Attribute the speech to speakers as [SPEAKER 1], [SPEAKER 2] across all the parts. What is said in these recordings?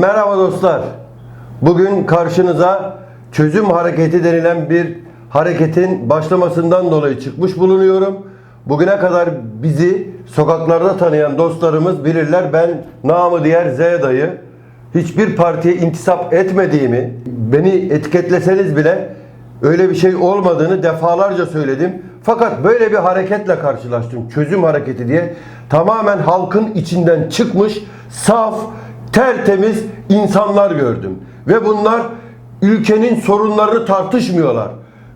[SPEAKER 1] Merhaba dostlar. Bugün karşınıza çözüm hareketi denilen bir hareketin başlamasından dolayı çıkmış bulunuyorum. Bugüne kadar bizi sokaklarda tanıyan dostlarımız bilirler. Ben namı diğer Z dayı. Hiçbir partiye intisap etmediğimi, beni etiketleseniz bile öyle bir şey olmadığını defalarca söyledim. Fakat böyle bir hareketle karşılaştım. Çözüm hareketi diye. Tamamen halkın içinden çıkmış, saf, tertemiz insanlar gördüm. Ve bunlar ülkenin sorunlarını tartışmıyorlar.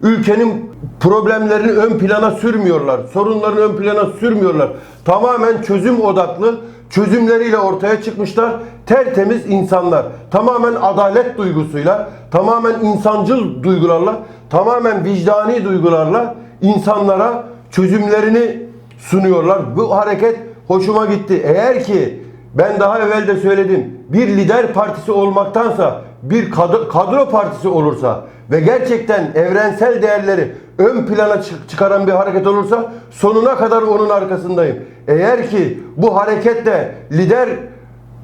[SPEAKER 1] Ülkenin problemlerini ön plana sürmüyorlar. Sorunlarını ön plana sürmüyorlar. Tamamen çözüm odaklı çözümleriyle ortaya çıkmışlar. Tertemiz insanlar. Tamamen adalet duygusuyla, tamamen insancıl duygularla, tamamen vicdani duygularla insanlara çözümlerini sunuyorlar. Bu hareket hoşuma gitti. Eğer ki ben daha evvel de söyledim. Bir lider partisi olmaktansa bir kadro, kadro partisi olursa ve gerçekten evrensel değerleri ön plana çık- çıkaran bir hareket olursa sonuna kadar onun arkasındayım. Eğer ki bu hareketle lider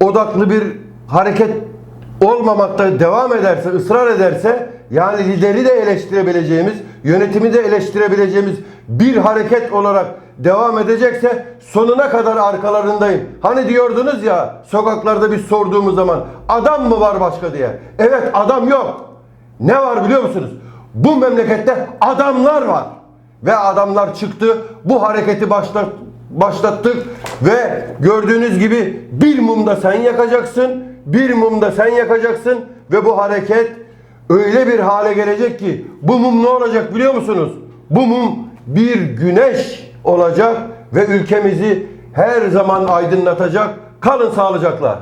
[SPEAKER 1] odaklı bir hareket olmamakta devam ederse, ısrar ederse yani lideri de eleştirebileceğimiz, yönetimi de eleştirebileceğimiz bir hareket olarak devam edecekse sonuna kadar arkalarındayım. Hani diyordunuz ya sokaklarda biz sorduğumuz zaman adam mı var başka diye. Evet adam yok. Ne var biliyor musunuz? Bu memlekette adamlar var. Ve adamlar çıktı. Bu hareketi başlat, başlattık. Ve gördüğünüz gibi bir mumda sen yakacaksın. Bir mumda sen yakacaksın. Ve bu hareket öyle bir hale gelecek ki bu mum ne olacak biliyor musunuz? Bu mum bir güneş olacak ve ülkemizi her zaman aydınlatacak. Kalın sağlıcakla.